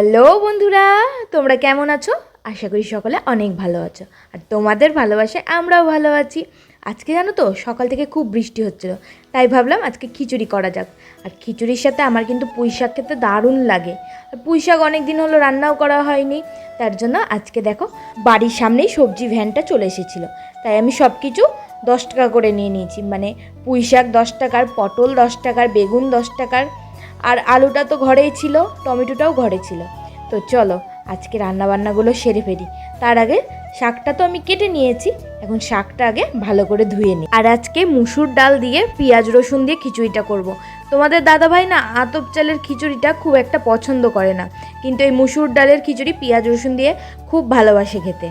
Hello বন্ধুরা, তোমরা কেমন আছো? আশা করি সকলে অনেক ভালো আছো। আর তোমাদের ভালোবাসায় আমরাও ভালো আছি। আজকে জানো তো, সকাল থেকে খুব বৃষ্টি হচ্ছিল। তাই ভাবলাম আজকে খিচুড়ি করা যাক। আর খিচুড়ির সাথে আমার কিন্তু পুঁই শাক খেতে দারুণ লাগে। আর পুঁই শাক অনেক দিন হলো রান্নাও করা হয়নি। তার জন্য আজকে দেখো, বাড়ির সামনেই সবজি ভ্যানটা চলে এসেছিল। তাই আমি সব কিছু দশ টাকা করে নিয়ে নিয়েছি। মানে পুঁই শাক দশ টাকার, পটল দশ টাকার, বেগুন দশ টাকার আর আলুটা তো ঘরেই ছিল, টমেটোটাও ঘরে ছিল। তো চলো, আজকে রান্নাবান্নাগুলো সেরে ফেলি। তার আগে শাকটা তো আমি কেটে নিয়েছি, এখন শাকটা আগে ভালো করে ধুয়ে নিই। আর আজকে মুসুর ডাল দিয়ে পেঁয়াজ রসুন দিয়ে খিচুড়িটা করব। তোমাদের দাদাভাই না আতপ চালের খিচুড়িটা খুব একটা পছন্দ করে না, কিন্তু এই মুসুর ডালের খিচুড়ি পেঁয়াজ রসুন দিয়ে খুব ভালোবাসে খেতে।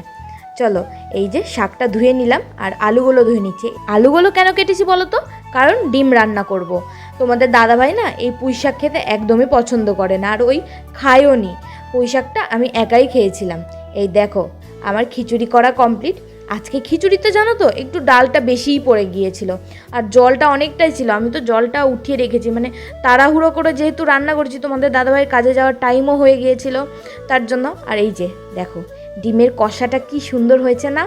চলো, এই যে শাকটা ধুয়ে নিলাম, আর আলুগুলো ধুয়ে নিচ্ছি। আলুগুলো কেন কেটেছি বলো তো? কারণ ডিম রান্না করব। তোমাদের দাদাভাই না এই পুঁই শাক খেতে একদমই পছন্দ করে না, আর ওই খায়ও নি। পুঁই শাকটা আমি একাই খেয়েছিলাম। এই দেখো, আমার খিচুড়ি করা কমপ্লিট আজকে খিচুড়িতে জানো তো, একটু ডালটা বেশিই পড়ে গিয়েছিল। আর জলটা অনেকটাই ছিল, আমি তো জলটা উঠিয়ে রেখেছি। মানে তাড়াহুড়ো করে যেহেতু রান্না করেছি, তোমাদের দাদাভাইয়ের কাজে যাওয়ার টাইমও হয়ে গিয়েছিল। তার জন্য, আর এই যে, দেখো ডিমের কষাটা কি সুন্দর হয়েছে না?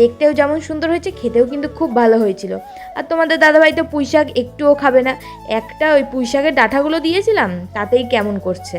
দেখতেও যেমন সুন্দর হয়েছে, খেতেও কিন্তু খুব ভালো হয়েছিল। আর তোমাদের দাদাভাই তো পুঁই শাক একটুও খাবে না। একটা ওই পুঁই শাকের ডাঁটাগুলো দিয়েছিলাম, তাতেই কেমন করছে।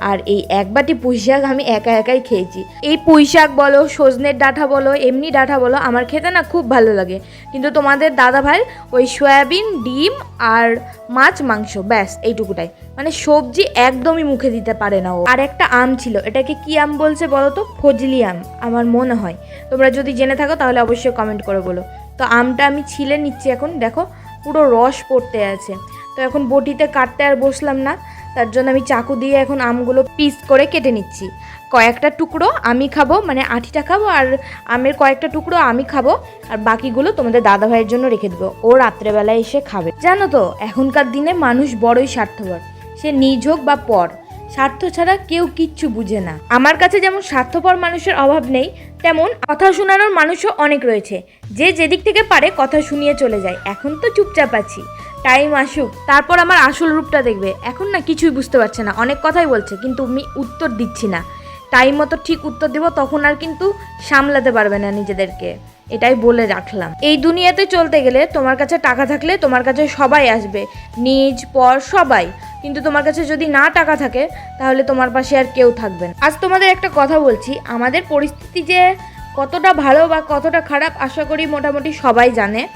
আর এই এক বাটি পুঁই শাক আমি একা একাই খেয়েছি। এই পুঁই শাক বলো, সজনের ডাঁটা বলো, এমনি ডাঁটা বলো, আমার খেতে না খুব ভালো লাগে। কিন্তু তোমাদের দাদা ভাই ওই সয়াবিন, ডিম আর মাছ, মাংস, ব্যাস, এইটুকুটাই। মানে সবজি একদমই মুখে দিতে পারে না ও। আর একটা আম ছিল, এটাকে কি আম বলছে বলো তো? ফজলি আম, আমার মনে হয়। তোমরা যদি জেনে থাকো তাহলে অবশ্যই কমেন্ট করে বলো। তো আমটা আমি ছিলে নিচ্ছি এখন, দেখো, পুরো রস পড়তে আছে। তো এখন বটিতে কাটতে আর বসলাম না। তার জন্য আমি চাকু দিয়ে এখন আমগুলো পিস করে কেটে নিচ্ছি। কয়েকটা টুকরো আমি খাব মানে আঠিটা খাব, আর আমের কয়েকটা টুকরো আমি খাব, আর বাকিগুলো তোমাদের দাদা ভাইয়ের জন্য রেখে দেবো। ও রাত্রেবেলায় এসে খাবে। জানো তো, এখনকার দিনে মানুষ বড়ই স্বার্থপর। সে নিজ হোক বা পর, স্বার্থ ছাড়া কেউ কিচ্ছু বুঝে না। আমার কাছে যেমন স্বার্থপর মানুষের অভাব নেই, তেমন কথা শোনানোর মানুষও অনেক রয়েছে। যে যেদিক থেকে পারে কথা শুনিয়ে চলে যায়। এখন তো চুপচাপ আছি। টাইম আসুক। তারপর আমার আসল রূপটা দেখবে। এখন না কিছুই বুঝতে পারছে না। অনেক কথাই বলছে, কিন্তু আমি উত্তর দিচ্ছি না। টাইম মতো ঠিক উত্তর দেবো, তখন আর কিন্তু সামলাতে পারবে না নিজেদেরকে। এটাই বলে রাখলাম। এই দুনিয়াতে চলতে গেলে তোমার কাছে টাকা থাকলে তোমার কাছে সবাই আসবে। নিজ, পর, সবাই। কিন্তু তোমার কাছে যদি না টাকা থাকে, তাহলে তোমার পাশে আর কেউ থাকবে না। আজ তোমাদের একটা কথা বলছি। আমাদের পরিস্থিতি যে কতটা ভালো বা কতটা খারাপ, আশা করি মোটামুটি সবাই জানে।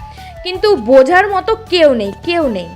কিন্তু বোঝার মতো কেউ নেই কেউ নেই।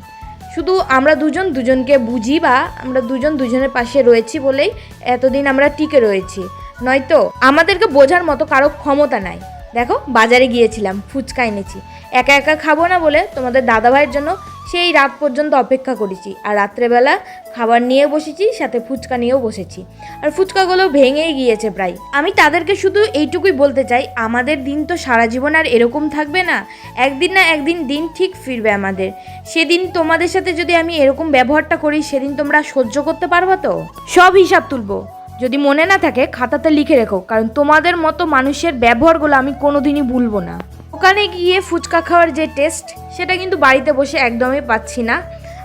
শুধু আমরা দুজন দুজনকে বুঝি বা আমরা দুজন দুজনের পাশে রয়েছি বলেই এতদিন আমরা টিকে রয়েছি। নয়তো আমাদেরকে বোঝার মতো কারও ক্ষমতা নাই। দেখো, বাজারে গিয়েছিলাম, ফুচকা এনেছি। একা একা খাব না বলে তোমাদের দাদা ভাইয়ের জন্য সেই রাত পর্যন্ত অপেক্ষা করেছি। আর রাত্রেবেলা খাবার নিয়ে বসেছি, সাথে ফুচকা নিয়েও বসেছি। আর ফুচকাগুলো ভেঙেই গিয়েছে প্রায়। আমি তাদেরকে শুধু এইটুকুই বলতে চাই, আমাদের দিন তো সারা জীবন আর এরকম থাকবে না। একদিন না একদিন দিন ঠিক ফিরবে আমাদের। সেদিন তোমাদের সাথে যদি আমি এরকম ব্যবহারটা করি, সেদিন তোমরা সহ্য করতে পারবে তো? সব হিসাব তুলবো। যদি মনে না থাকে, খাতাতে লিখে রেখো, কারণ তোমাদের মতো মানুষের ব্যবহারগুলো আমি কোনোদিনই ভুলবো না। ওখানে গিয়ে ফুচকা খাওয়ার যে টেস্ট সেটা কিন্তু বাড়িতে বসে একদমই পাচ্ছি না।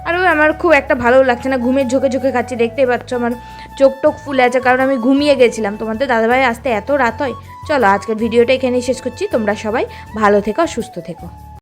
আর ওই আমার খুব একটা ভালো লাগছে না, ঘুমের ঝোঁকে ঝোঁকে খাচ্ছি, দেখতেই পাচ্ছ আমার চোখ টোক ফুলে আছে, কারণ আমি ঘুমিয়ে গেছিলাম। তোমাদের দাদাভাই আসতে এত রাত হয়? চলো আজকের ভিডিওটা এখানেই শেষ করছি, তোমরা সবাই ভালো থেকো সুস্থ থেকো।